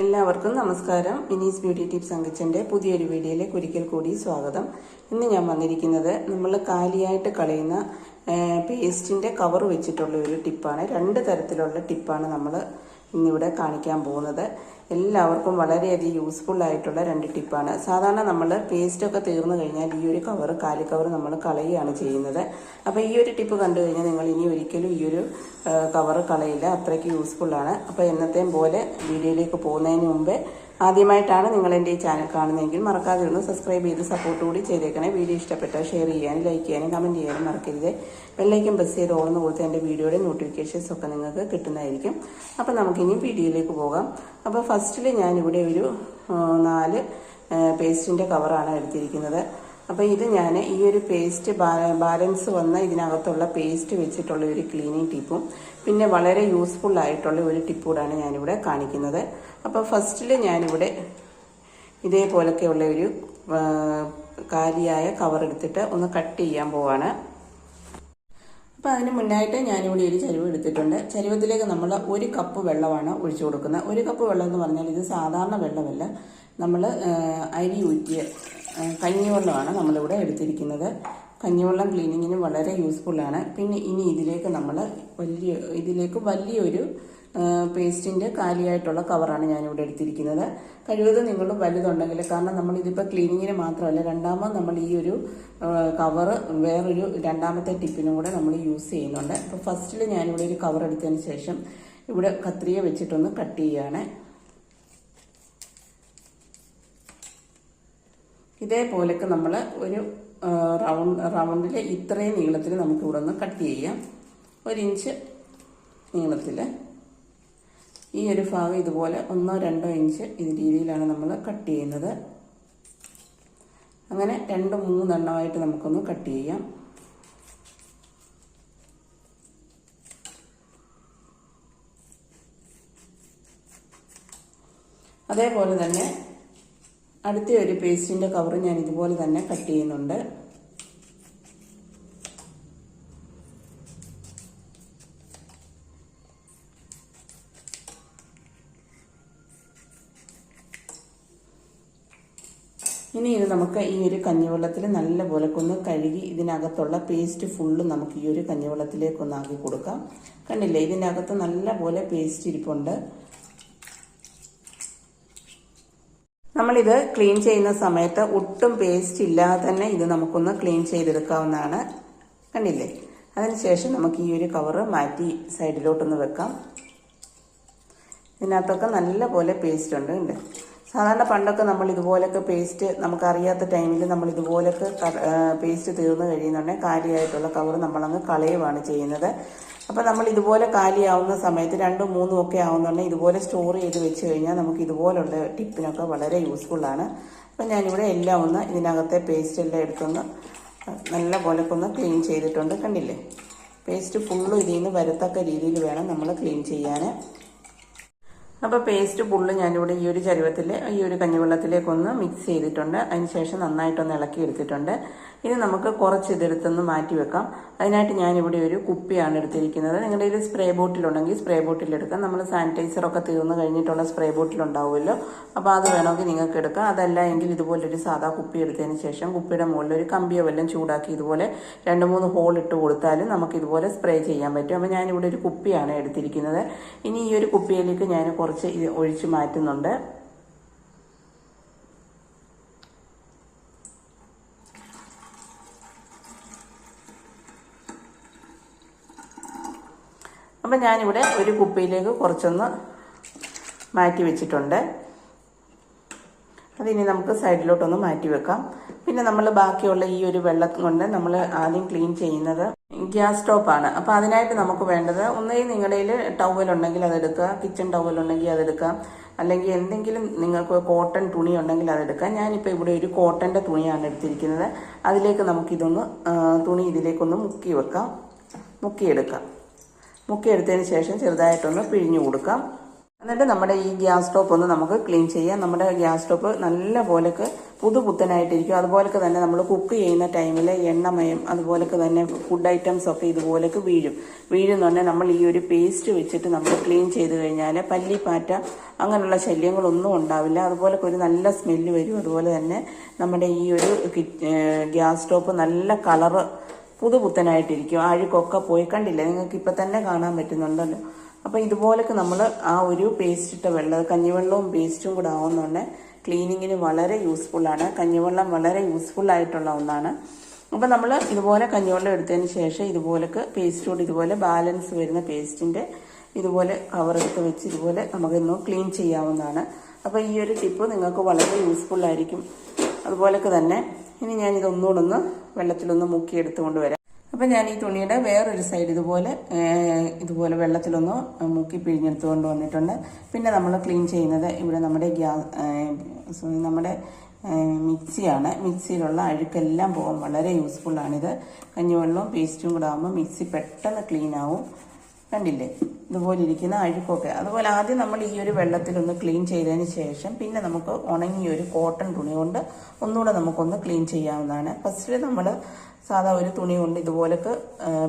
എല്ലാവർക്കും നമസ്കാരം. മിനീസ് beauty tips അങ്കച്ചന്റെ പുതിയൊരു വീഡിയോയിലേക്ക് ഒരിക്കൽ കൂടി സ്വാഗതം. ഇന്ന് ഞാൻ വന്നിരിക്കുന്നത് നമ്മൾ കാലിയായിട്ട് കളയുന്ന പേസ്റ്റിന്റെ കവർ വെച്ചിട്ടുള്ള ഒരു ടിപ്പാണ്. രണ്ട് തരത്തിലുള്ള ടിപ്പാണ് നമ്മൾ ഇന്നിവിടെ കാണിക്കാൻ പോകുന്നത്. എല്ലാവർക്കും വളരെയധികം യൂസ്ഫുൾ ആയിട്ടുള്ള രണ്ട് ടിപ്പാണ് സാധാരണ നമ്മൾ പേസ്റ്റൊക്കെ തീർന്നു കഴിഞ്ഞാൽ ഈ ഒരു കവർ കാലി കവർ നമ്മൾ കളയുകയാണ് ചെയ്യുന്നത്. അപ്പോൾ ഈ ഒരു ടിപ്പ് കണ്ടു കഴിഞ്ഞാൽ നിങ്ങൾ ഇനി ഒരിക്കലും ഈ ഒരു കവർ കളയില്ല. അത്രയ്ക്ക് യൂസ്ഫുള്ളാണ് അപ്പോൾ എന്നത്തെയും പോലെ വീഡിയോയിലേക്ക് പോകുന്നതിന് മുമ്പേ ആദ്യമായിട്ടാണ് നിങ്ങൾ എന്റെ ഈ ചാനൽ കാണുന്നതെങ്കിൽ മറക്കാതെ ഒന്ന് സബ്സ്ക്രൈബ് ചെയ്ത് സപ്പോർട്ട് കൂടി ചെയ്തേക്കണേ. വീഡിയോ ഇഷ്ടപ്പെട്ടാൽ ഷെയർ ചെയ്യാനും ലൈക്ക് ചെയ്യാനും കമന്റ് ചെയ്യാനും മറക്കരുത്. ബെല്ലൈക്കും പ്രസ് ചെയ്ത് ഓർന്ന് കൊടുത്ത് എന്റെ വീഡിയോയുടെ നോട്ടിഫിക്കേഷൻസ് ഒക്കെ നിങ്ങൾക്ക് കിട്ടുന്നതായിരിക്കും. അപ്പോൾ നമുക്കിനി വീഡിയോയിലേക്ക് പോകാം. അപ്പോൾ ഫസ്റ്റിൽ ഞാനിവിടെ ഒരു നാല് പേസ്റ്റിന്റെ കവറാണ് എടുത്തിരിക്കുന്നത്. അപ്പോൾ ഇത് ഞാൻ ഈ ഒരു പേസ്റ്റ് ബാലൻസ് വന്ന ഇതിനകത്തുള്ള പേസ്റ്റ് വെച്ചിട്ടുള്ള ഒരു ക്ലീനിങ് ടിപ്പും പിന്നെ വളരെ യൂസ്ഫുൾ ആയിട്ടുള്ള ഒരു ടിപ്പ് കൂടാണ് ഞാനിവിടെ കാണിക്കുന്നത്. അപ്പോൾ ഫസ്റ്റിൽ ഞാനിവിടെ ഇതേപോലൊക്കെയുള്ള ഒരു കാലിയായ കവർ എടുത്തിട്ട് ഒന്ന് കട്ട് ചെയ്യാൻ പോവാണ്. അപ്പോൾ അതിന് മുന്നായിട്ട് ഞാനിവിടെ ഒരു ചരുവ് എടുത്തിട്ടുണ്ട്. ചരുവത്തിലേക്ക് നമ്മൾ ഒരു കപ്പ് വെള്ളമാണ് ഒഴിച്ചു കൊടുക്കുന്നത് ഒരു കപ്പ് വെള്ളം എന്ന് പറഞ്ഞാൽ ഇത് സാധാരണ വെള്ളമല്ല. നമ്മൾ അരി ഊറ്റിയ കഞ്ഞിവെള്ളമാണ് നമ്മളിവിടെ എടുത്തിരിക്കുന്നത്. കഞ്ഞിവെള്ളം ക്ലീനിങ്ങിന് വളരെ യൂസ്ഫുള്ളാണ്. പിന്നെ ഇനി ഇതിലേക്ക് നമ്മൾ വലിയ ഇതിലേക്ക് വലിയൊരു പേസ്റ്റിന്റെ കാലിയായിട്ടുള്ള കവറാണ് ഞാനിവിടെ എടുത്തിരിക്കുന്നത്. കഴിവതും നിങ്ങൾ വലുതുണ്ടെങ്കിൽ കാരണം നമ്മൾ ഇതിപ്പോൾ ക്ലീനിങ്ങിന് മാത്രമല്ല രണ്ടാമത് നമ്മൾ ഈ ഒരു കവറ് വേറൊരു രണ്ടാമത്തെ ടിപ്പിനും കൂടെ നമ്മൾ യൂസ് ചെയ്യുന്നുണ്ട്. അപ്പോൾ ഫസ്റ്റിൽ ഞാനിവിടെ ഒരു കവർ എടുത്തതിന് ശേഷം ഇവിടെ കത്രിക വെച്ചിട്ടൊന്ന് കട്ട് ചെയ്യുകയാണ് ഇതേപോലൊക്കെ നമ്മൾ ഒരു റൗണ്ട് റൗണ്ടിൽ ഇത്രയും നീളത്തിൽ നമുക്ക് ഇവിടെ നിന്ന് കട്ട് ചെയ്യാം. ഒരിഞ്ച് നീളത്തിൽ. ഈ ഒരു ഭാഗം ഇതുപോലെ ഒന്നോ രണ്ടോ ഇഞ്ച് ഇത് രീതിയിലാണ് നമ്മൾ കട്ട് ചെയ്യുന്നത്. അങ്ങനെ രണ്ട് മൂന്നെണ്ണമായിട്ട് നമുക്കൊന്ന് കട്ട് ചെയ്യാം. അതേപോലെ തന്നെ അടുത്ത ഒരു പേസ്റ്റിന്റെ കവർ ഞാൻ ഇതുപോലെ തന്നെ കട്ട് ചെയ്യുന്നുണ്ട്. ഇനി ഇത് നമുക്ക് ഈ ഒരു കഞ്ഞിവെള്ളത്തിൽ നല്ലപോലെ ഒന്ന് കഴുകി ഇതിനകത്തുള്ള പേസ്റ്റ് ഫുള്ള് നമുക്ക് ഈ ഒരു കഞ്ഞിവെള്ളത്തിലേക്ക് ഒന്ന് ആക്കി കൊടുക്കാം. കണ്ടില്ലേ? ഇതിനകത്ത് നല്ലപോലെ പേസ്റ്റ് ഇരിപ്പുണ്ട്. നമ്മളിത് ക്ലീൻ ചെയ്യുന്ന സമയത്ത് ഒട്ടും പേസ്റ്റ് ഇല്ലാതെ തന്നെ ഇത് നമുക്കൊന്ന് ക്ലീൻ ചെയ്തെടുക്കാവുന്നതാണ്. കണ്ടില്ലേ? അതിനുശേഷം നമുക്ക് ഈ ഒരു കവറ് മാറ്റി സൈഡിലോട്ടൊന്ന് വെക്കാം. ഇതിനകത്തൊക്കെ നല്ല പോലെ പേസ്റ്റ് ഉണ്ട്. ഉണ്ട് സാധാരണ പണ്ടൊക്കെ നമ്മൾ ഇതുപോലൊക്കെ പേസ്റ്റ് നമുക്കറിയാത്ത ടൈമിൽ നമ്മൾ ഇതുപോലൊക്കെ പേസ്റ്റ് തീർന്നു കഴിയുന്നുണ്ടെങ്കിൽ കാര്യമായിട്ടുള്ള കവർ നമ്മളങ്ങ് കളയുവാണ് ചെയ്യുന്നത്. അപ്പോൾ നമ്മൾ ഇതുപോലെ കാലിയാവുന്ന സമയത്ത് രണ്ടും മൂന്നും ഒക്കെ ആവുന്നുണ്ടെങ്കിൽ ഇതുപോലെ സ്റ്റോർ ചെയ്ത് വെച്ച് കഴിഞ്ഞാൽ നമുക്ക് ഇതുപോലുള്ള ടിപ്പിനൊക്കെ വളരെ യൂസ്ഫുള്ളാണ് അപ്പം ഞാനിവിടെ എല്ലാം ഒന്ന് ഇതിനകത്തെ പേസ്റ്റ് എല്ലാം എടുത്തൊന്ന് നല്ല പോലെ ഒന്ന് ക്ലീൻ ചെയ്തിട്ടുണ്ട്. കണ്ടില്ലേ? പേസ്റ്റ് ഫുള്ളും ഇതിൽ നിന്ന് വരത്തക്ക രീതിയിൽ വേണം നമ്മൾ ക്ലീൻ ചെയ്യാൻ. അപ്പോൾ പേസ്റ്റ് ഫുള്ള് ഞാനിവിടെ ഈ ഒരു ചരുവത്തിൽ ഈ ഒരു കഞ്ഞിവെള്ളത്തിലേക്കൊന്ന് മിക്സ് ചെയ്തിട്ടുണ്ട്. അതിന് ശേഷം നന്നായിട്ടൊന്ന് ഇളക്കി എടുത്തിട്ടുണ്ട്. ഇനി നമുക്ക് കുറച്ച് ഇതെടുത്തൊന്ന് മാറ്റി വെക്കാം. അതിനായിട്ട് ഞാനിവിടെ ഒരു കുപ്പിയാണ് എടുത്തിരിക്കുന്നത്. നിങ്ങളുടെ ഒരു സ്പ്രേ ബോട്ടിലുണ്ടെങ്കിൽ സ്പ്രേ ബോട്ടിലെടുക്കാം നമ്മൾ സാനിറ്റൈസറൊക്കെ തീർന്നു കഴിഞ്ഞിട്ടുള്ള സ്പ്രേ ബോട്ടിലുണ്ടാവുമല്ലോ അപ്പോൾ അത് വേണമെങ്കിൽ നിങ്ങൾക്ക് എടുക്കാം. അതല്ല എങ്കിൽ ഇതുപോലൊരു സാധാ കുപ്പി എടുത്തതിന് ശേഷം കുപ്പിയുടെ മുകളിൽ ഒരു കമ്പിയോ വല്ലതും ചൂടാക്കി ഇതുപോലെ രണ്ട് മൂന്ന് ഹോൾ ഇട്ട് കൊടുത്താലും നമുക്ക് ഇതുപോലെ സ്പ്രേ ചെയ്യാൻ പറ്റും. അപ്പോൾ ഞാനിവിടെ ഒരു കുപ്പിയാണ് എടുത്തിരിക്കുന്നത്. ഇനി ഈ ഒരു കുപ്പിയിലേക്ക് ഞാൻ കുറച്ച് ഒഴിച്ച് മാറ്റുന്നുണ്ട്. അപ്പം ഞാനിവിടെ ഒരു കുപ്പിയിലേക്ക് കുറച്ചൊന്ന് മാറ്റി വെച്ചിട്ടുണ്ട്. അതിനി നമുക്ക് സൈഡിലോട്ടൊന്ന് മാറ്റി വെക്കാം. പിന്നെ നമ്മൾ ബാക്കിയുള്ള ഈ ഒരു വെള്ളം കൊണ്ട് നമ്മൾ ആദ്യം ക്ലീൻ ചെയ്യുന്നത് ഗ്യാസ് സ്റ്റോപ്പാണ്. അപ്പോൾ അതിനായിട്ട് നമുക്ക് വേണ്ടത് ഒന്നുകിൽ നിങ്ങളുടെ ടവൽ ഉണ്ടെങ്കിൽ അതെടുക്കുക കിച്ചൺ ടവൽ ഉണ്ടെങ്കിൽ അതെടുക്കാം അല്ലെങ്കിൽ എന്തെങ്കിലും നിങ്ങൾക്ക് കോട്ടൺ തുണി ഉണ്ടെങ്കിൽ അതെടുക്കാം ഞാനിപ്പോൾ ഇവിടെ ഒരു കോട്ടന്റെ തുണിയാണ് എടുത്തിരിക്കുന്നത്. അതിലേക്ക് നമുക്കിതൊന്ന് തുണി ഇതിലേക്കൊന്ന് മുക്കി വെക്കാം. മുക്കിയെടുക്കാം. മുക്കിയെടുത്തതിന് ശേഷം ചെറുതായിട്ടൊന്ന് പിഴിഞ്ഞു കൊടുക്കാം. എന്നിട്ട് നമ്മുടെ ഈ ഗ്യാസ് സ്റ്റോപ്പ് ഒന്ന് നമുക്ക് ക്ലീൻ ചെയ്യാം. നമ്മുടെ ഗ്യാസ് സ്റ്റോപ്പ് നല്ല പോലെക്ക് പുതുപുത്തനായിട്ടിരിക്കും. അതുപോലൊക്കെ തന്നെ നമ്മൾ കുക്ക് ചെയ്യുന്ന ടൈമിൽ എണ്ണമയം അതുപോലൊക്കെ തന്നെ ഫുഡ് ഐറ്റംസ് ഒക്കെ ഇതുപോലൊക്കെ വീഴും. വീഴുന്നുണ്ടെങ്കിൽ നമ്മൾ ഈ ഒരു പേസ്റ്റ് വെച്ചിട്ട് നമ്മൾ ക്ലീൻ ചെയ്ത് കഴിഞ്ഞാൽ പല്ലിപ്പാറ്റ അങ്ങനെയുള്ള ശല്യങ്ങളൊന്നും ഉണ്ടാവില്ല. അതുപോലൊക്കെ ഒരു നല്ല സ്മെല്ല് വരും. അതുപോലെ തന്നെ നമ്മുടെ ഈ ഒരു ഗ്യാസ് സ്റ്റോപ്പ് നല്ല കളറ് പുതുപുത്തനായിട്ടിരിക്കും. അഴുക്കൊക്കെ പോയി കണ്ടില്ല? നിങ്ങൾക്ക് ഇപ്പം തന്നെ കാണാൻ പറ്റുന്നുണ്ടല്ലോ. അപ്പോൾ ഇതുപോലൊക്കെ നമ്മൾ ആ ഒരു പേസ്റ്റ് ഇട്ട വെള്ളം കഞ്ഞിവെള്ളവും പേസ്റ്റും കൂടെ ആവുന്നുണ്ട് ക്ലീനിങ്ങിന് വളരെ യൂസ്ഫുള്ളാണ് കഞ്ഞിവെള്ളം വളരെ യൂസ്ഫുൾ ആയിട്ടുള്ള ഒന്നാണ്. അപ്പോൾ നമ്മൾ ഇതുപോലെ കഞ്ഞിവെള്ളം എടുത്തതിന് ശേഷം ഇതുപോലൊക്കെ പേസ്റ്റോട് ഇതുപോലെ ബാലൻസ് വരുന്ന പേസ്റ്റിന്റെ ഇതുപോലെ കവറെടുത്ത് വെച്ച് ഇതുപോലെ നമുക്കൊന്ന് ക്ലീൻ ചെയ്യാവുന്നതാണ്. അപ്പോൾ ഈ ഒരു ടിപ്പ് നിങ്ങൾക്ക് വളരെ യൂസ്ഫുള്ളായിരിക്കും അതുപോലൊക്കെ തന്നെ. ഇനി ഞാൻ ഇതൊന്നുകൂടെ ഒന്ന് വെള്ളത്തിലൊന്ന് മുക്കി എടുത്തുകൊണ്ട് വരാം. അപ്പം ഞാൻ ഈ തുണിയുടെ വേറൊരു സൈഡ് ഇതുപോലെ ഇതുപോലെ വെള്ളത്തിലൊന്ന് മുക്കി പിഴിഞ്ഞെടുത്തുകൊണ്ട് വന്നിട്ടുണ്ട്. പിന്നെ നമ്മൾ ക്ലീൻ ചെയ്യുന്നത് ഇവിടെ നമ്മുടെ ഗ്യാസ് നമ്മുടെ മിക്സിയാണ്. മിക്സിയിലുള്ള അഴുക്കെല്ലാം പോകാൻ വളരെ യൂസ്ഫുള്ളാണിത് കഞ്ഞിവെള്ളവും പേസ്റ്റും കൂടെ ആകുമ്പോൾ മിക്സി പെട്ടെന്ന് ക്ലീൻ ആവും. കണ്ടില്ലേ? ഇതുപോലെ ഇരിക്കുന്ന അഴുക്കൊക്കെ. അതുപോലെ ആദ്യം നമ്മൾ ഈ ഒരു വെള്ളത്തിലൊന്ന് ക്ലീൻ ചെയ്തതിന് ശേഷം പിന്നെ നമുക്ക് ഉണങ്ങിയ ഒരു കോട്ടൺ തുണി കൊണ്ട് ഒന്നുകൂടെ നമുക്കൊന്ന് ക്ലീൻ ചെയ്യാവുന്നതാണ്. ഫസ്റ്റ് നമ്മൾ സാധാ ഒരു തുണി കൊണ്ട് ഇതുപോലൊക്കെ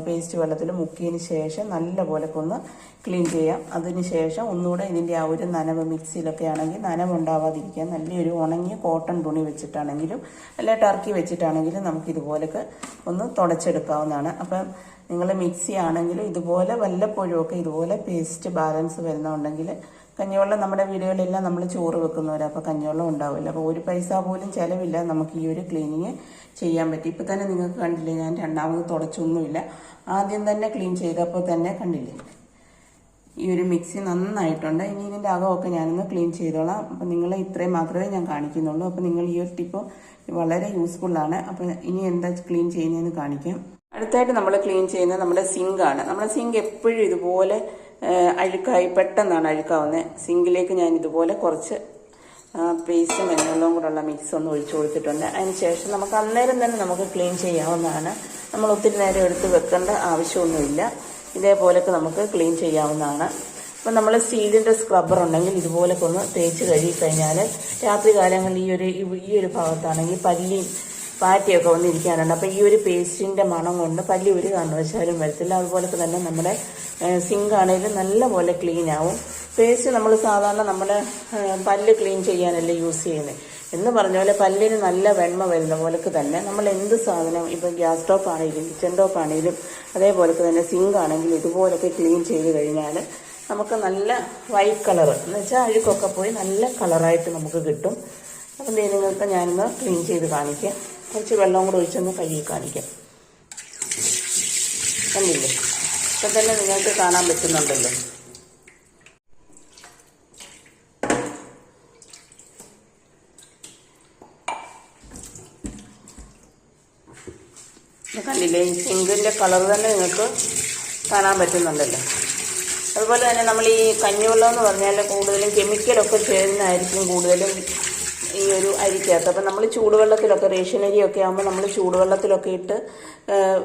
പേസ്റ്റ് വെള്ളത്തിൽ മുക്കിയതിന് ശേഷം നല്ല പോലൊക്കെ ഒന്ന് ക്ലീൻ ചെയ്യാം. അതിന് ശേഷം ഒന്നുകൂടെ ഇതിന്റെ ആ ഒരു നനവ് മിക്സിയിലൊക്കെ ആണെങ്കിൽ നനവുണ്ടാവാതിരിക്കാൻ നല്ലൊരു ഉണങ്ങിയ കോട്ടൺ തുണി വെച്ചിട്ടാണെങ്കിലും അല്ലെ ടർക്കി വെച്ചിട്ടാണെങ്കിലും നമുക്ക് ഇതുപോലൊക്കെ ഒന്ന് തുടച്ചെടുക്കാവുന്നതാണ്. അപ്പം നിങ്ങൾ മിക്സി ആണെങ്കിൽ ഇതുപോലെ വല്ലപ്പോഴും ഒക്കെ ഇതുപോലെ പേസ്റ്റ് ബാലൻസ് വരുന്നുണ്ടെങ്കിൽ കഞ്ഞിവെള്ളം നമ്മുടെ വീടുകളിലെല്ലാം നമ്മൾ ചോറ് വെക്കുന്നവരാണ് അപ്പോൾ കഞ്ഞിവെള്ളം ഉണ്ടാവില്ല. അപ്പോൾ ഒരു പൈസ പോലും ചിലവില്ല നമുക്ക് ഈ ഒരു ക്ലീനിങ് ചെയ്യാൻ പറ്റും. ഇപ്പം തന്നെ നിങ്ങൾക്ക് കണ്ടില്ലേ ഞാൻ രണ്ടാമത് തുടച്ചൊന്നുമില്ല. ആദ്യം തന്നെ ക്ലീൻ ചെയ്തപ്പോൾ തന്നെ കണ്ടില്ലേ? ഈ ഒരു മിക്സി നന്നായിട്ടുണ്ട്. ഇനി ഇതിന്റെ അകമൊക്കെ ഞാനൊന്ന് ക്ലീൻ ചെയ്തോളാം. അപ്പം നിങ്ങൾ ഇത്രയും മാത്രമേ ഞാൻ കാണിക്കുന്നുള്ളൂ. അപ്പം നിങ്ങൾ ഈ ഒരു ടിപ്പ് വളരെ യൂസ്ഫുള്ളാണ് അപ്പം ഇനി എന്താ ക്ലീൻ ചെയ്യുന്നതെന്ന് കാണിക്കാം. അടുത്തായിട്ട് നമ്മൾ ക്ലീൻ ചെയ്യുന്നത് നമ്മുടെ സിങ്കാണ് നമ്മുടെ സിങ്ക് എപ്പോഴും ഇതുപോലെ അഴുക്കായി പെട്ടെന്നാണ് അഴുക്കാവുന്നത് സിങ്കിലേക്ക് ഞാൻ ഇതുപോലെ കുറച്ച് പേസ്റ്റും വെള്ളവും കൂടെയുള്ള മിക്സ് ഒന്ന് ഒഴിച്ചു കൊടുത്തിട്ടുണ്ട്. അതിന് ശേഷം നമുക്ക് അന്നേരം തന്നെ നമുക്ക് ക്ലീൻ ചെയ്യാവുന്നതാണ്. നമ്മൾ ഒത്തിരി നേരം എടുത്ത് വെക്കേണ്ട ആവശ്യമൊന്നുമില്ല. ഇതേപോലൊക്കെ നമുക്ക് ക്ലീൻ ചെയ്യാവുന്നതാണ്. അപ്പം നമ്മൾ സ്റ്റീലിന്റെ സ്ക്രബ്ബർ ഉണ്ടെങ്കിൽ ഇതുപോലൊക്കെ ഒന്ന് തേച്ച് കഴുകി കഴിഞ്ഞാൽ രാത്രി കാലങ്ങളിൽ ഈ ഒരു ഈ ഒരു ഭാഗത്താണെങ്കിൽ പല്ലിയും പാറ്റയൊക്കെ വന്നിരിക്കാനുണ്ട്. അപ്പോൾ ഈ ഒരു പേസ്റ്റിന്റെ മണം കൊണ്ട് പല്ലി ഒരു കാരണവശാലും വരത്തില്ല. അതുപോലെ തന്നെ നമ്മുടെ സിങ്ക് ആണെങ്കിലും നല്ലപോലെ ക്ലീൻ ആവും. പേസ്റ്റ് നമ്മൾ സാധാരണ നമ്മുടെ പല്ല് ക്ലീൻ ചെയ്യാനല്ലേ യൂസ് ചെയ്യുന്നത് എന്ന് പറഞ്ഞ പോലെ പല്ലിന് നല്ല വെണ്മ വരുന്ന പോലൊക്കെ തന്നെ നമ്മൾ എന്ത് സാധനം ഇപ്പം ഗ്യാസ് ടോപ്പ് ആണെങ്കിലും കിച്ചൺ ടോപ്പ് ആണെങ്കിലും അതേപോലൊക്കെ തന്നെ സിങ്ക് ആണെങ്കിലും ഇതുപോലൊക്കെ ക്ലീൻ ചെയ്ത് കഴിഞ്ഞാൽ നമുക്ക് നല്ല വൈറ്റ് കളർ എന്ന് വെച്ചാൽ അഴുക്കൊക്കെ പോയി നല്ല കളറായിട്ട് നമുക്ക് കിട്ടും. അപ്പം നിങ്ങൾക്ക് ഞാനൊന്ന് ക്ലീൻ ചെയ്ത് കാണിക്കാം. കുറച്ച് വെള്ളം കൂടെ ഒഴിച്ചൊന്ന് കഴുകി കാണിക്കാം. കണ്ടില്ലേ? ഇപ്പം തന്നെ നിങ്ങൾക്ക് കാണാൻ പറ്റുന്നുണ്ടല്ലോ. കണ്ടില്ലേ? സിങ്കിന്റെ കളർ തന്നെ നിങ്ങൾക്ക് കാണാൻ പറ്റുന്നുണ്ടല്ലോ. അതുപോലെ തന്നെ നമ്മൾ ഈ കഞ്ഞിവെള്ളം എന്ന് പറഞ്ഞാൽ കൂടുതലും കെമിക്കലൊക്കെ ചേരുന്നതായിരിക്കും കൂടുതലും ഈ ഒരു അരിക്കകത്ത്. അപ്പം നമ്മൾ ചൂടുവെള്ളത്തിലൊക്കെ റേഷൻ അരിയൊക്കെ ആകുമ്പോൾ നമ്മൾ ചൂടുവെള്ളത്തിലൊക്കെ ഇട്ട്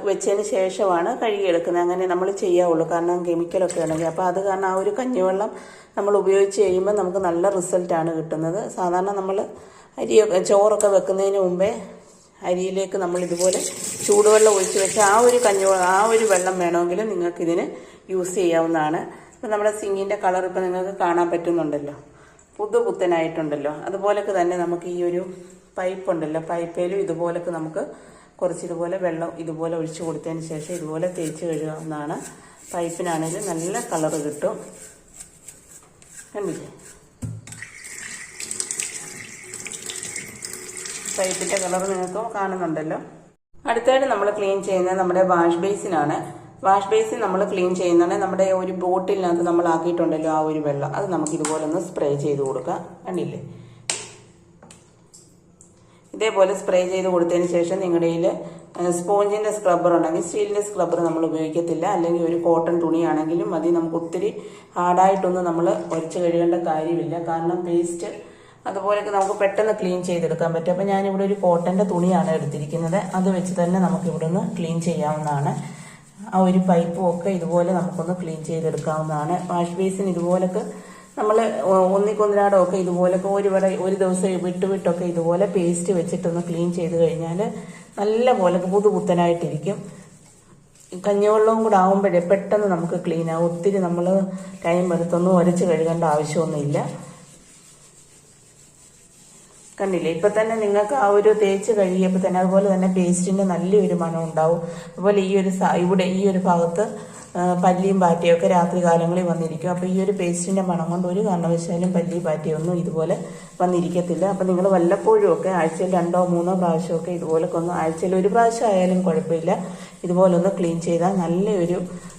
വെച്ചതിന് ശേഷമാണ് കഴുകിയെടുക്കുന്നത്. അങ്ങനെ നമ്മൾ ചെയ്യാവുള്ളൂ. കാരണം കെമിക്കലൊക്കെ ഉണ്ടെങ്കിൽ അപ്പോൾ അത് കാരണം ആ ഒരു കഞ്ഞിവെള്ളം നമ്മൾ ഉപയോഗിച്ച് കഴിയുമ്പോൾ നമുക്ക് നല്ല റിസൾട്ടാണ് കിട്ടുന്നത്. സാധാരണ നമ്മൾ അരിയൊക്കെ ചോറൊക്കെ വെക്കുന്നതിന് മുമ്പേ അരിയിലേക്ക് നമ്മൾ ഇതുപോലെ ചൂടുവെള്ളം ഒഴിച്ച് വെച്ച് ആ ഒരു കഞ്ഞി ആ ഒരു വെള്ളം വേണമെങ്കിൽ നിങ്ങൾക്ക് ഇതിന് യൂസ് ചെയ്യാവുന്നതാണ്. അപ്പം നമ്മുടെ സിങ്ങിന്റെ കളർ ഇപ്പം നിങ്ങൾക്ക് കാണാൻ പറ്റുന്നുണ്ടല്ലോ. പുതു പുത്തനായിട്ടുണ്ടല്ലോ അതുപോലൊക്കെ തന്നെ നമുക്ക് ഈ ഒരു പൈപ്പ് ഉണ്ടല്ലോ പൈപ്പേലും ഇതുപോലൊക്കെ നമുക്ക് കുറച്ച് ഇതുപോലെ വെള്ളം ഇതുപോലെ ഒഴിച്ചു കൊടുത്തതിന് ശേഷം ഇതുപോലെ തേച്ച് കഴുകാവുന്നതാണ്. പൈപ്പിനാണെങ്കിൽ നല്ല കളർ കിട്ടും. കണ്ടില്ലേ? പൈപ്പിന്റെ കളർ നിങ്ങൾക്ക് കാണുന്നുണ്ടല്ലോ. അടുത്തായിട്ട് നമ്മൾ ക്ലീൻ ചെയ്യുന്നത് നമ്മുടെ വാഷ് ബേസിനാണ്. വാഷ് ബേസിൽ നമ്മൾ ക്ലീൻ ചെയ്യുന്നുണ്ടെങ്കിൽ നമ്മുടെ ഒരു ബോട്ടിലിനകത്ത് നമ്മൾ ആക്കിയിട്ടുണ്ടല്ലോ ആ ഒരു വെള്ളം. അത് നമുക്ക് ഇതുപോലെ ഒന്ന് സ്പ്രേ ചെയ്ത് കൊടുക്കാം. കണ്ടില്ലേ? ഇതേപോലെ സ്പ്രേ ചെയ്ത് കൊടുത്തതിന് ശേഷം നിങ്ങളുടെ കയ്യിൽ സ്പോഞ്ചിന്റെ സ്ക്രബ്ബർ ഉണ്ടെങ്കിൽ സ്റ്റീലിന്റെ സ്ക്രബ്ബർ നമ്മൾ ഉപയോഗിക്കത്തില്ല. അല്ലെങ്കിൽ ഒരു കോട്ടൺ തുണിയാണെങ്കിലും മതി നമുക്ക് ഒത്തിരി ഹാർഡായിട്ടൊന്നും നമ്മൾ ഉരച്ച് കഴുകേണ്ട കാര്യമില്ല. കാരണം പേസ്റ്റ് അതുപോലെയൊക്കെ നമുക്ക് പെട്ടെന്ന് ക്ലീൻ ചെയ്തെടുക്കാൻ പറ്റും. അപ്പോൾ ഞാനിവിടെ ഒരു കോട്ടന്റെ തുണിയാണ് എടുത്തിരിക്കുന്നത്. അത് വെച്ച് തന്നെ നമുക്ക് ഇവിടെ ക്ലീൻ ചെയ്യാവുന്നതാണ്. ആ ഒരു പൈപ്പും ഒക്കെ ഇതുപോലെ നമുക്കൊന്ന് ക്ലീൻ ചെയ്തെടുക്കാവുന്നതാണ്. വാഷ് ബേസിൻ ഇതുപോലൊക്കെ നമ്മൾ ഒന്നിക്കൊന്നിനാടൊക്കെ ഇതുപോലൊക്കെ ഒരു വട ഒരു ദിവസം വിട്ട് വിട്ടൊക്കെ ഇതുപോലെ പേസ്റ്റ് വെച്ചിട്ടൊന്ന് ക്ലീൻ ചെയ്ത് കഴിഞ്ഞാൽ നല്ല പോലെ പുതുപുത്തനായിട്ടിരിക്കും. കഞ്ഞിവെള്ളവും കൂടെ ആവുമ്പോഴേ പെട്ടെന്ന് നമുക്ക് ക്ലീൻ ആവും ഒത്തിരി നമ്മൾ ടൈം എടുത്തൊന്നും ഉരച്ച് കഴുകേണ്ട ആവശ്യമൊന്നുമില്ല. കണ്ടില്ലേ? ഇപ്പൊ തന്നെ നിങ്ങൾക്ക് ആ ഒരു തേച്ച് കഴുകിയപ്പോൾ തന്നെ അതുപോലെ തന്നെ പേസ്റ്റിന്റെ നല്ലൊരു മണം ഉണ്ടാവും. അതുപോലെ ഈ ഒരു ഇവിടെ ഈ ഒരു ഭാഗത്ത് പല്ലിയും പാറ്റിയും ഒക്കെ രാത്രി കാലങ്ങളിൽ വന്നിരിക്കും. അപ്പോൾ ഈ ഒരു പേസ്റ്റിന്റെ മണം കൊണ്ട് ഒരു കാരണവശാലും പല്ലി പാറ്റയൊന്നും ഇതുപോലെ വന്നിരിക്കത്തില്ല. അപ്പോൾ നിങ്ങൾ വല്ലപ്പോഴും ഒക്കെ ആഴ്ചയിൽ രണ്ടോ മൂന്നോ പ്രാവശ്യമൊക്കെ ഇതുപോലെ ഒന്ന് ആഴ്ചയിൽ ഒരു പ്രാവശ്യം ആയാലും കുഴപ്പമില്ല. ഇതുപോലെ ഒന്ന് ക്ലീൻ ചെയ്താൽ നല്ലൊരു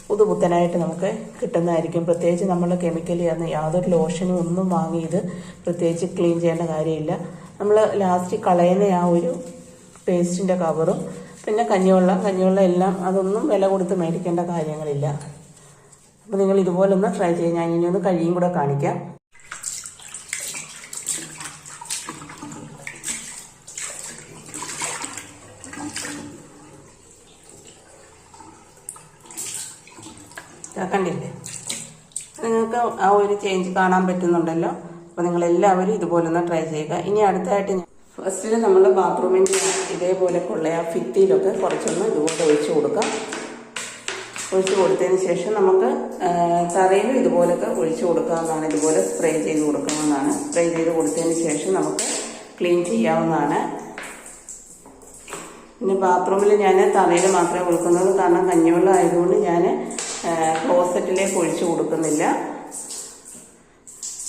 പുതുപുത്തനായിട്ട് നമുക്ക് കിട്ടുന്നതായിരിക്കും. പ്രത്യേകിച്ച് നമ്മൾ കെമിക്കലി യാതൊരു ലോഷനും ഒന്നും വാങ്ങി ഇത് പ്രത്യേകിച്ച് ക്ലീൻ ചെയ്യേണ്ട കാര്യമില്ല. നമ്മൾ ലാസ്റ്റ് കളയുന്ന ആ ഒരു പേസ്റ്റിന്റെ കവറും പിന്നെ കഞ്ഞിവെള്ളം കഞ്ഞിവെള്ളം എല്ലാം അതൊന്നും വില കൊടുത്ത് മേടിക്കേണ്ട കാര്യങ്ങളില്ല. അപ്പോൾ നിങ്ങൾ ഇതുപോലെ ഒന്ന് ട്രൈ ചെയ്യാം. ഞാൻ ഇനി ഒന്ന് കഴിയും കൂടെ കാണിക്കാം. കണ്ടില്ലേ? നിങ്ങൾക്ക് ആ ഒരു ചേഞ്ച് കാണാൻ പറ്റുന്നുണ്ടല്ലോ. അപ്പോൾ നിങ്ങൾ എല്ലാവരും ഇതുപോലെ ഒന്ന് ട്രൈ ചെയ്യുക. ഇനി അടുത്തായിട്ട് ഞാൻ ഫസ്റ്റിൽ നമ്മൾ ബാത്റൂമിന്റെ ഇതേപോലെ ആ ഭിത്തിയിലൊക്കെ കുറച്ചൊന്ന് ഇതുപോലെ ഒഴിച്ചു കൊടുക്കാം. ഒഴിച്ചു കൊടുത്തതിന് ശേഷം നമുക്ക് തറയിലും ഇതുപോലൊക്കെ ഒഴിച്ചു കൊടുക്കാവുന്നതാണ്. ഇതുപോലെ സ്പ്രേ ചെയ്ത് കൊടുക്കാവുന്നതാണ്. സ്പ്രേ ചെയ്ത് കൊടുത്തതിന് ശേഷം നമുക്ക് ക്ലീൻ ചെയ്യാവുന്നതാണ്. പിന്നെ ബാത്റൂമിൽ ഞാൻ തറയിൽ മാത്രമേ കൊടുക്കുന്നത് കാരണം കഞ്ഞിവെള്ളം ആയതുകൊണ്ട് ഞാൻ ക്ലോസറ്റിലേക്ക് ഒഴിച്ചു കൊടുക്കുന്നില്ല.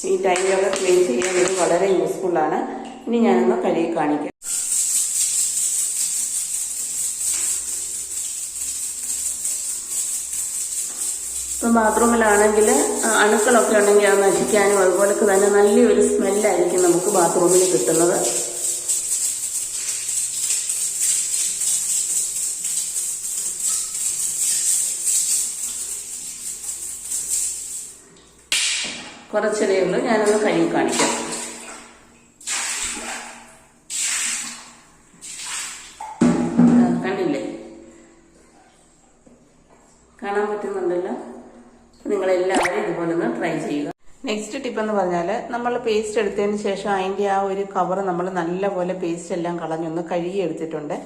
ഈ ടൈമിലൊക്കെ ക്ലീൻ ചെയ്യാൻ വളരെ യൂസ്ഫുൾ ആണ്. ഇനി ഞാനൊന്ന് കഴുകി കാണിക്കാം. ഇപ്പം ബാത്റൂമിലാണെങ്കിൽ അണുക്കളൊക്കെ ഉണ്ടെങ്കിൽ അത് നശിക്കാനും അതുപോലൊക്കെ തന്നെ നല്ലൊരു സ്മെല്ലായിരിക്കും നമുക്ക് ബാത്റൂമിൽ കിട്ടുന്നത്. കുറച്ചതേ ഉള്ളൂ. ഞാനൊന്ന് കഴുകി കാണിക്കാം. കണ്ടില്ലേ? കാണാൻ പറ്റുന്നുണ്ടല്ലോ? നിങ്ങൾ എല്ലാവരും ഇതുപോലെ ഒന്ന് ട്രൈ ചെയ്യുക. നെക്സ്റ്റ് ടിപ്പ് എന്ന് പറഞ്ഞാൽ നമ്മൾ പേസ്റ്റ് എടുത്തതിന് ശേഷം അതിന്റെ ആ ഒരു കവർ നമ്മൾ നല്ലപോലെ പേസ്റ്റ് എല്ലാം കളഞ്ഞൊന്ന് കഴുകി എടുത്തിട്ടുണ്ട്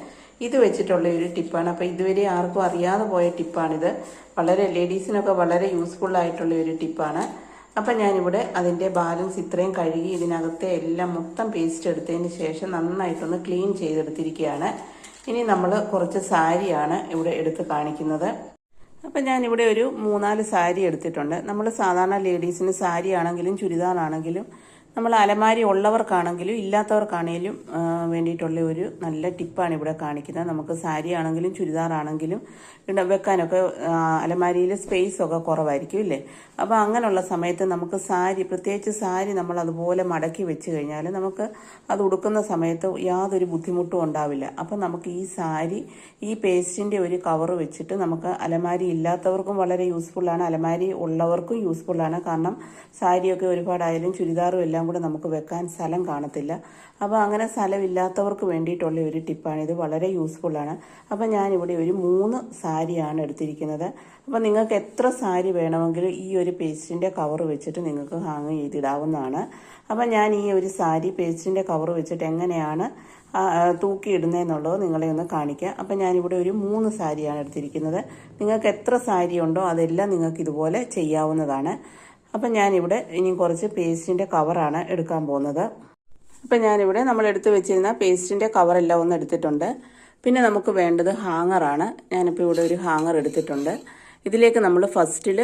ഇത് വെച്ചിട്ടുള്ള ഒരു ടിപ്പാണ് അപ്പോൾ ഇതുവരെ ആർക്കും അറിയാതെ പോയ ടിപ്പാണിത് വളരെ ലേഡീസിനൊക്കെ വളരെ യൂസ്ഫുൾ ആയിട്ടുള്ള ഒരു ടിപ്പാണ് അപ്പം ഞാനിവിടെ അതിന്റെ ബാലൻസ് ഇത്രയും കഴുകി ഇതിനകത്തെ എല്ലാം മൊത്തം പേസ്റ്റ് എടുത്തതിന് ശേഷം നന്നായിട്ടൊന്ന് ക്ലീൻ ചെയ്തെടുത്തിരിക്കുകയാണ്. ഇനി നമ്മൾ കുറച്ച് സാരിയാണ് ഇവിടെ എടുത്ത് കാണിക്കുന്നത്. അപ്പം ഞാനിവിടെ ഒരു മൂന്നാൽ സാരി എടുത്തിട്ടുണ്ട്. നമ്മൾ സാധാരണ ലേഡീസിന് സാരി ആണെങ്കിലും ചുരിദാറാണെങ്കിലും നമ്മൾ അലമാരി ഉള്ളവർക്കാണെങ്കിലും ഇല്ലാത്തവർക്കാണെങ്കിലും വേണ്ടിയിട്ടുള്ള ഒരു നല്ല ടിപ്പാണ് ഇവിടെ കാണിക്കുന്നത്. നമുക്ക് സാരി ആണെങ്കിലും ചുരിദാറാണെങ്കിലും വെക്കാനൊക്കെ അലമാരിയിൽ സ്പേസ് ഒക്കെ കുറവായിരിക്കും ഇല്ലേ? അപ്പോൾ അങ്ങനെയുള്ള സമയത്ത് നമുക്ക് സാരി പ്രത്യേകിച്ച് സാരി നമ്മൾ അതുപോലെ മടക്കി വെച്ച് കഴിഞ്ഞാൽ നമുക്ക് അത് ഉടുക്കുന്ന സമയത്ത് യാതൊരു ബുദ്ധിമുട്ടും ഉണ്ടാവില്ല. അപ്പം നമുക്ക് ഈ സാരി ഈ പേസ്റ്റിന്റെ ഒരു കവർ വെച്ചിട്ട് നമുക്ക് അലമാരി ഇല്ലാത്തവർക്കും വളരെ യൂസ്ഫുള്ളാണ് അലമാരി ഉള്ളവർക്കും യൂസ്ഫുള്ളാണ് കാരണം സാരിയൊക്കെ ഒരുപാടായാലും ചുരിദാറും എല്ലാം കൂടെ നമുക്ക് വെക്കാൻ സ്ഥലം കാണത്തില്ല. അപ്പോൾ അങ്ങനെ സ്ഥലമില്ലാത്തവർക്ക് വേണ്ടിയിട്ടുള്ള ഒരു ടിപ്പാണ്. ഇത് വളരെ യൂസ്ഫുള്ളാണ് അപ്പോൾ ഞാനിവിടെ ഒരു മൂന്ന് സാരിയാണ് എടുത്തിരിക്കുന്നത്. അപ്പോൾ നിങ്ങൾക്ക് എത്ര സാരി വേണമെങ്കിലും ഈ ഒരു പേസ്റ്റിന്റെ കവർ വെച്ചിട്ട് നിങ്ങൾക്ക് ഹാങ് ചെയ്തിടാവുന്നതാണ്. അപ്പോൾ ഞാൻ ഈ ഒരു സാരി പേസ്റ്റിന്റെ കവർ വെച്ചിട്ട് എങ്ങനെയാണ് തൂക്കിയിടുന്നതെന്നുള്ളത് നിങ്ങളെ ഒന്ന് കാണിക്കാം. അപ്പം ഞാനിവിടെ ഒരു മൂന്ന് സാരിയാണ് എടുത്തിരിക്കുന്നത്. നിങ്ങൾക്ക് എത്ര സാരി ഉണ്ടോ അതെല്ലാം നിങ്ങൾക്ക് ഇതുപോലെ ചെയ്യാവുന്നതാണ്. അപ്പം ഞാനിവിടെ ഇനി കുറച്ച് പേസ്റ്റിന്റെ കവറാണ് എടുക്കാൻ പോകുന്നത്. അപ്പം ഞാനിവിടെ നമ്മൾ എടുത്തു വെച്ചിരുന്ന പേസ്റ്റിന്റെ കവറെല്ലാം ഒന്ന് എടുത്തിട്ടുണ്ട്. പിന്നെ നമുക്ക് വേണ്ടത് ഹാങ്ങറാണ് ഞാനിപ്പോൾ ഇവിടെ ഒരു ഹാങ്ങർ എടുത്തിട്ടുണ്ട്. ഇതിലേക്ക് നമ്മൾ ഫസ്റ്റിൽ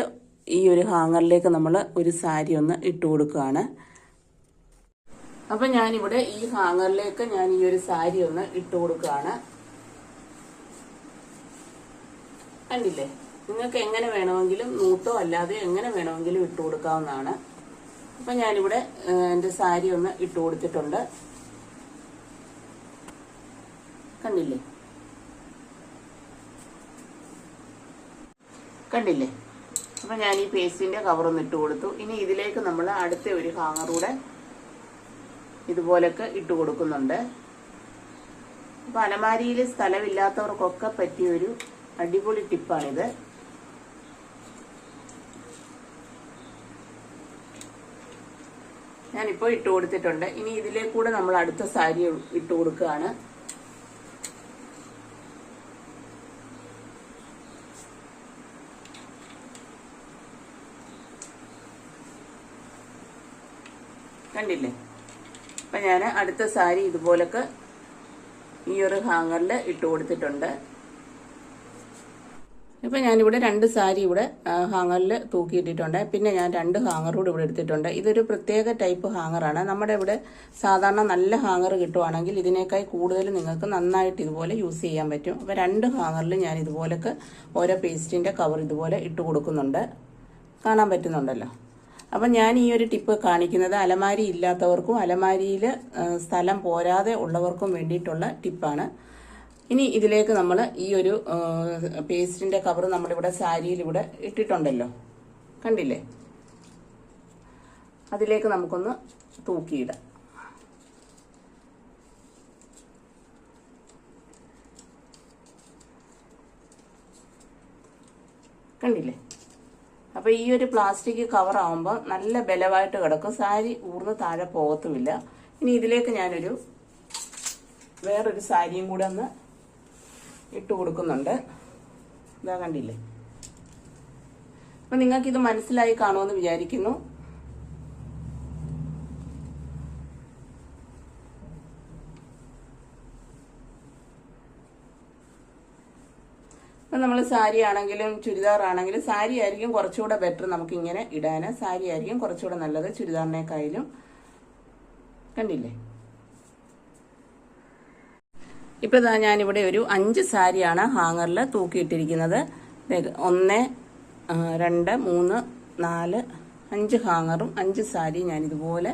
ഈ ഒരു ഹാങ്ങറിലേക്ക് നമ്മൾ ഒരു സാരി ഒന്ന് ഇട്ട് കൊടുക്കുകയാണ്. അപ്പം ഞാനിവിടെ ഈ ഹാങ്ങറിലേക്ക് ഞാൻ ഈ ഒരു സാരി ഒന്ന് ഇട്ട് കൊടുക്കുകയാണ്. കണ്ടില്ലേ? നിങ്ങൾക്ക് എങ്ങനെ വേണമെങ്കിലും നൂട്ടോ അല്ലാതെ എങ്ങനെ വേണമെങ്കിലും ഇട്ട് കൊടുക്കാവുന്നതാണ്. അപ്പം ഞാനിവിടെ എന്റെ സാരി ഒന്ന് ഇട്ട് കൊടുത്തിട്ടുണ്ട്. കണ്ടില്ലേ? കണ്ടില്ലേ? അപ്പം ഞാൻ ഈ പേസ്റ്റിന്റെ കവറൊന്ന് ഇട്ട് കൊടുത്തു. ഇനി ഇതിലേക്ക് നമ്മൾ അടുത്ത ഒരു ഹാങ്ങറൂടെ ഇതുപോലൊക്കെ ഇട്ട് കൊടുക്കുന്നുണ്ട്. അപ്പം അലമാരിയിൽ സ്ഥലമില്ലാത്തവർക്കൊക്കെ പറ്റിയൊരു അടിപൊളി ടിപ്പാണിത്. ഞാനിപ്പോൾ ഇട്ട് കൊടുത്തിട്ടുണ്ട്. ഇനി ഇതിലേ കൂടെ നമ്മൾ അടുത്ത സാരി ഇട്ട് കൊടുക്കുകയാണ്. കണ്ടില്ലേ? അപ്പം ഞാൻ അടുത്ത സാരി ഇതുപോലൊക്കെ ഈ ഒരു ഹാങ്ങറിൽ ഇട്ട് കൊടുത്തിട്ടുണ്ട്. ഇപ്പം ഞാനിവിടെ രണ്ട് സാരി ഇവിടെ ഹാങ്ങറിൽ തൂക്കിയിട്ടിട്ടുണ്ട്. പിന്നെ ഞാൻ രണ്ട് ഹാങ്ങർ ഇവിടെ എടുത്തിട്ടുണ്ട്. ഇതൊരു പ്രത്യേക ടൈപ്പ് ഹാങ്ങറാണ്. നമ്മുടെ ഇവിടെ സാധാരണ നല്ല ഹാങ്ങർ കിട്ടുവാണെങ്കിൽ ഇതിനേക്കാൾ കൂടുതൽ നിങ്ങൾക്ക് നന്നായിട്ട് ഇതുപോലെ യൂസ് ചെയ്യാൻ പറ്റും. അപ്പോൾ രണ്ട് ഹാങ്ങറിൽ ഞാൻ ഇതുപോലൊക്കെ ഓരോ പേസ്റ്റിന്റെ കവർ ഇതുപോലെ ഇട്ട് കൊടുക്കുന്നുണ്ട്. കാണാൻ പറ്റുന്നുണ്ടല്ലോ. അപ്പം ഞാൻ ഈ ഒരു ടിപ്പ് കാണിക്കുന്നത് അലമാരി ഇല്ലാത്തവർക്കും അലമാരിയിൽ സ്ഥലം പോരാതെ ഉള്ളവർക്കും വേണ്ടിയിട്ടുള്ള ടിപ്പാണ്. ഇനി ഇതിലേക്ക് നമ്മൾ ഈ ഒരു പേസ്റ്റിന്റെ കവർ നമ്മളിവിടെ സാരിയിൽ ഇവിടെ ഇട്ടിട്ടുണ്ടല്ലോ. കണ്ടില്ലേ? അതിലേക്ക് നമുക്കൊന്ന് തൂക്കിയിടാം. കണ്ടില്ലേ? അപ്പോൾ ഈ ഒരു പ്ലാസ്റ്റിക് കവർ ആവുമ്പോൾ നല്ല ബലമായിട്ട് കിടക്കും. സാരി ഊർന്ന് താഴെ പോകത്തുമില്ല. ഇനി ഇതിലേക്ക് ഞാനൊരു വേറൊരു സാരിയും കൂടെ ഒന്ന് ഇട്ട് കൊടുക്കുന്നുണ്ട്. ഇതാ കണ്ടില്ലേ? അപ്പം നിങ്ങൾക്കിത് മനസ്സിലായി കാണുമെന്ന് വിചാരിക്കുന്നു. ഇപ്പം നമ്മൾ സാരി ആണെങ്കിലും ചുരിദാർ ആണെങ്കിലും സാരി ആയിരിക്കും കുറച്ചുകൂടെ ബെറ്റർ നമുക്ക് ഇങ്ങനെ ഇടാൻ സാരി ആയിരിക്കും കുറച്ചുകൂടെ നല്ലത് ചുരിദാറിനേക്കായാലും കണ്ടില്ലേ? ഇപ്പം ഇതാ ഞാനിവിടെ ഒരു അഞ്ച് സാരിയാണ് ഹാങ്ങറിൽ തൂക്കിയിട്ടിരിക്കുന്നത്. ഒന്ന് രണ്ട് മൂന്ന് നാല് അഞ്ച് ഹാങ്ങറും അഞ്ച് സാരി ഞാൻ ഇതുപോലെ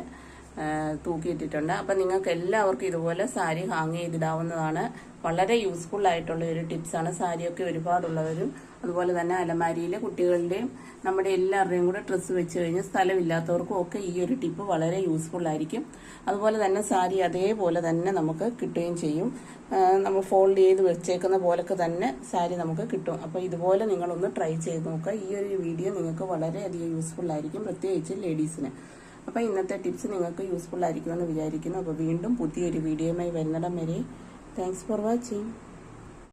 തൂക്കിയിട്ടിട്ടുണ്ട്. അപ്പം നിങ്ങൾക്ക് എല്ലാവർക്കും ഇതുപോലെ സാരി ഹാങ് ചെയ്തിടാവുന്നതാണ്. വളരെ യൂസ്ഫുൾ ആയിട്ടുള്ള ഒരു ടിപ്സാണ് സാരിയൊക്കെ ഒരുപാടുള്ളവരും അതുപോലെ തന്നെ അലമാരിയിലെ കുട്ടികളുടെയും നമ്മുടെ എല്ലാവരുടെയും കൂടെ ഡ്രസ്സ് വെച്ച് കഴിഞ്ഞ് സ്ഥലമില്ലാത്തവർക്കും ഒക്കെ ഈ ഒരു ടിപ്പ് വളരെ യൂസ്ഫുൾ ആയിരിക്കും. അതുപോലെ തന്നെ സാരി അതേപോലെ തന്നെ നമുക്ക് കിട്ടുകയും ചെയ്യും. നമ്മൾ ഫോൾഡ് ചെയ്ത് വെച്ചേക്കുന്ന പോലൊക്കെ തന്നെ സാരി നമുക്ക് കിട്ടും. അപ്പോൾ ഇതുപോലെ നിങ്ങളൊന്ന് ട്രൈ ചെയ്ത് നോക്കുക. ഈ ഒരു വീഡിയോ നിങ്ങൾക്ക് വളരെയധികം യൂസ്ഫുൾ ആയിരിക്കും പ്രത്യേകിച്ച് ലേഡീസിന് അപ്പോൾ ഇന്നത്തെ ടിപ്സ് നിങ്ങൾക്ക് യൂസ്ഫുൾ ആയിരിക്കുമെന്ന് വിചാരിക്കുന്നു. അപ്പോൾ വീണ്ടും പുതിയൊരു വീഡിയോയുമായി വരുന്നിടം വരെ. Thanks for watching